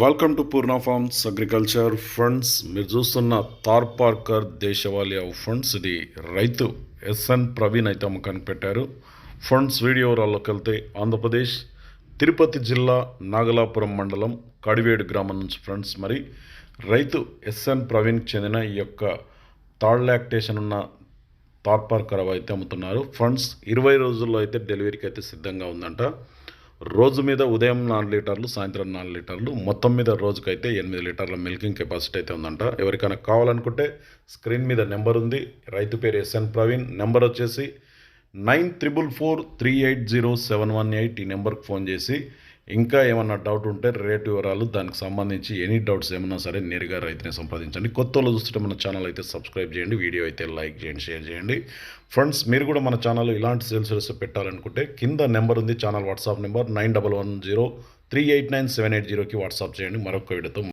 Welcome to Purna farms agriculture funds మీరు చూస్తున్న థార్ పార్కర్ దేశవాళీ ఆఫ్ ఫండ్స్ ఇది రైతు ఎస్ఎన్ ప్రవీణ్ అయితే అమ్మకానికి పెట్టారు ఫండ్స్ వీడియో రాల్లోకి వెళ్తే ఆంధ్రప్రదేశ్ తిరుపతి జిల్లా నాగలాపురం మండలం కడివేడు గ్రామం నుంచి ఫ్రెండ్స్ మరి రైతు ఎస్ఎన్ ప్రవీణ్కి చెందిన ఈ యొక్క థర్డ్ లాక్టేషన్ ఉన్న థార్ పార్కర్ అయితే అమ్ముతున్నారు. ఫండ్స్ ఇరవై రోజుల్లో అయితే డెలివరీకి అయితే సిద్ధంగా ఉందంట. రోజు మీద ఉదయం నాలుగు లీటర్లు సాయంత్రం నాలుగు లీటర్లు మొత్తం మీద రోజుకైతే ఎనిమిది లీటర్ల మిల్కింగ్ కెపాసిటీ అయితే ఉందంట. ఎవరికైనా కావాలనుకుంటే స్క్రీన్ మీద నెంబర్ ఉంది. రైతు పేరు ఎస్ఎన్ ప్రవీణ్. నెంబర్ వచ్చేసి nine triple four three eight zero seven one eight ఈ నెంబర్కి ఫోన్ చేసి ఇంకా ఏమన్నా డౌట్ ఉంటే రేటు వివరాలు దానికి సంబంధించి ఎనీ డౌట్స్ ఏమన్నా సరే నేరుగా రైతుని సంప్రదించండి. కొత్త వాళ్ళు చూస్తుంటే మన ఛానల్ అయితే సబ్స్క్రైబ్ చేయండి వీడియో అయితే లైక్ చేయండి షేర్ చేయండి. ఫ్రెండ్స్ మీరు కూడా మన ఛానల్ ఇలాంటి సేల్స్ రేస్ పెట్టాలనుకుంటే కింద నెంబర్ ఉంది channel WhatsApp number nine double one zero three eight nine seven eight జీరోకి వాట్సాప్ చేయండి. మరొక వీడియోతో